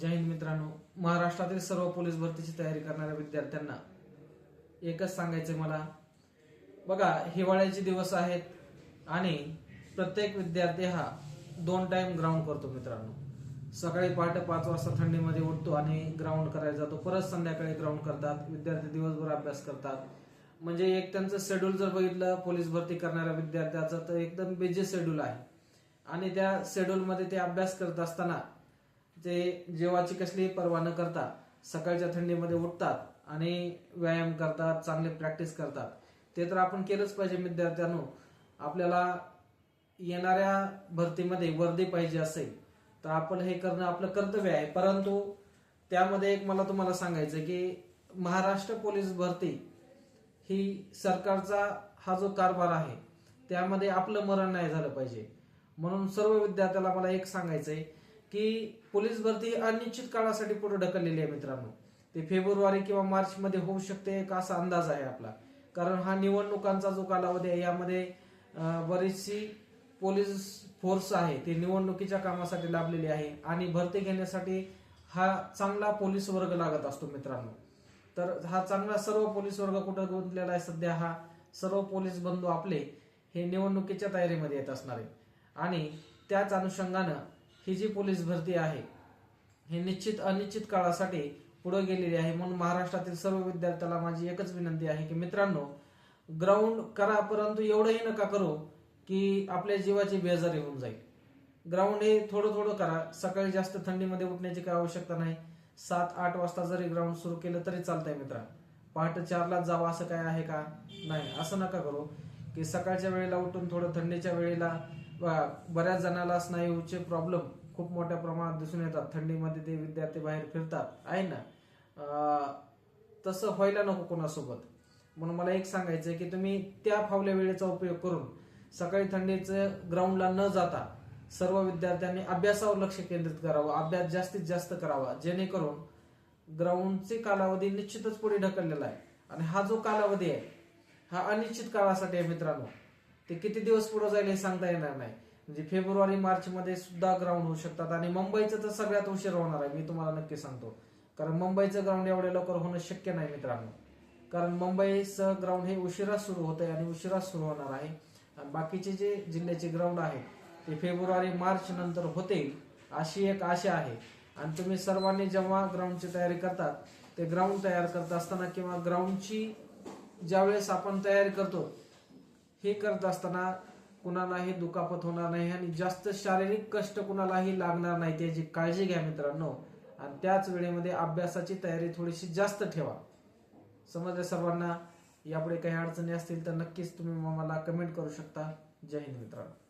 जय हिंद मित्रांनो. महाराष्ट्रातील सर्व पोलीस भरतीची तयारी करणाऱ्या विद्यार्थ्यांना एकच सांगायचं मला. बघा हिवाळ्याचे दिवस आहेत आणि प्रत्येक विद्यार्थी हा दोन टाइम ग्राउंड करतो मित्रांनो. सकाळी पहाटे पाच वाजता थंडीमध्ये उठतो आणि ग्राउंड करायला जातो. परत संध्याकाळी ग्राउंड करतात. विद्यार्थी दिवसभर अभ्यास करतात. म्हणजे एक त्यांचं शेड्यूल जर बघितलं पोलीस भरती करणाऱ्या विद्यार्थ्याचं तर एकदम बिझी शेड्यूल आहे. आणि त्या शेड्यूलमध्ये ते अभ्यास करत असताना ते जेवाची कसली पर्वा न करता सकाळच्या थंडीमध्ये उठतात आणि व्यायाम करतात चांगले प्रॅक्टिस करतात. ते तर आपण केलंच पाहिजे विद्यार्थ्यांनो. आपल्याला येणाऱ्या भरतीमध्ये वर्दी पाहिजे असेल तर आपण हे करणं आपलं कर्तव्य आहे. परंतु त्यामध्ये एक मला तुम्हाला सांगायचं की महाराष्ट्र पोलीस भरती ही सरकारचा हा जो कारभार आहे त्यामध्ये आपलं मरण नाही झालं पाहिजे. म्हणून सर्व विद्यार्थ्याला मला एक सांगायचंय की पोलीस भरती अनिश्चित काळासाठी पुढे ढकललेली आहे मित्रांनो. ते फेब्रुवारी किंवा मार्च मध्ये होऊ शकते एक असा अंदाज आहे आपला. कारण हा निवडणुकांचा जो कालावधी आहे यामध्ये बरीचशी पोलीस फोर्स आहे ती निवडणुकीच्या कामासाठी लाभलेली आहे आणि भरती घेण्यासाठी हा चांगला पोलीस वर्ग लागत असतो मित्रांनो. तर हा चांगला सर्व पोलीस वर्ग कुठं गुंतलेला आहे सध्या हा सर्व पोलीस बंधू आपले हे निवडणुकीच्या तयारीमध्ये येत असणार आहे आणि त्याच अनुषंगानं ही जी पोलीस भरती आहे ही निश्चित अनिश्चित काळासाठी पुढे गेलेली आहे. म्हणून महाराष्ट्रातील सर्व विद्यार्थ्याला माझी एकच विनंती आहे की मित्रांनो ग्राउंड करा परंतु एवढंही नका करू की आपल्या जीवाची बेजारी होऊन जाईल. ग्राउंड हे थोडं थोडं करा. सकाळी जास्त थंडीमध्ये उठण्याची काही आवश्यकता नाही. सात आठ वाजता जरी ग्राउंड सुरू केलं तरी चालतंय मित्रा. पहाटे चारला जावं असं काय आहे का? नाही असं नका करू. की सकाळच्या वेळेला उठून थोडं थंडीच्या वेळेला बऱ्याच जणाला स्नायूचे प्रॉब्लेम खूप मोठ्या प्रमाणात दिसून येतात. थंडीमध्ये ते विद्यार्थी बाहेर फिरतात. आहे ना? तसं व्हायला नको कोणासोबत. म्हणून मला एक सांगायचं आहे की तुम्ही त्या फावल्या वेळेचा उपयोग करून सकाळी थंडीचं ग्राउंडला न जाता सर्व विद्यार्थ्यांनी अभ्यासावर लक्ष केंद्रित करावं. अभ्यास जास्तीत जास्त करावा. जेणेकरून ग्राउंडचे कालावधी निश्चितच पुढे ढकललेला आहे. आणि हा जो कालावधी आहे हा अनिश्चित काळासाठी आहे मित्रांनो. ते किती दिवस पुढे जाईल हे सांगता येणार नाही. म्हणजे फेब्रुवारी मार्च मध्ये सुद्धा ग्राउंड होऊ शकतात आणि मुंबईचं तर सगळ्यात उशीर होणार आहे मी तुम्हाला नक्की सांगतो. कारण मुंबईचं ग्राउंड एवढ्या लवकर होणं शक्य नाही मित्रांनो. कारण मुंबईचं ग्राउंड हे उशिरा सुरू होत आहे आणि उशिरा सुरू होणार आहे. आणि बाकीचे जे जिल्ह्याचे ग्राउंड आहे ते फेब्रुवारी मार्च नंतर होते अशी एक आशा आहे. आणि तुम्ही सर्वांनी जेव्हा ग्राउंडची तयारी करतात ते ग्राउंड तयार करत असताना किंवा ग्राउंडची ज्यावेळेस आपण तयारी करतो हे करत असताना कुणालाही दुखापत होणार नाही आणि जास्त शारीरिक कष्ट कुणालाही लागणार नाही त्याची काळजी घ्या मित्रांनो. आणि त्याच वेळेमध्ये अभ्यासाची तयारी थोडीशी जास्त ठेवा. समजलं सर्वांना? यापुढे काही अडचणी असतील तर नक्कीच तुम्ही मला कमेंट करू शकता. जय हिंद मित्रांनो.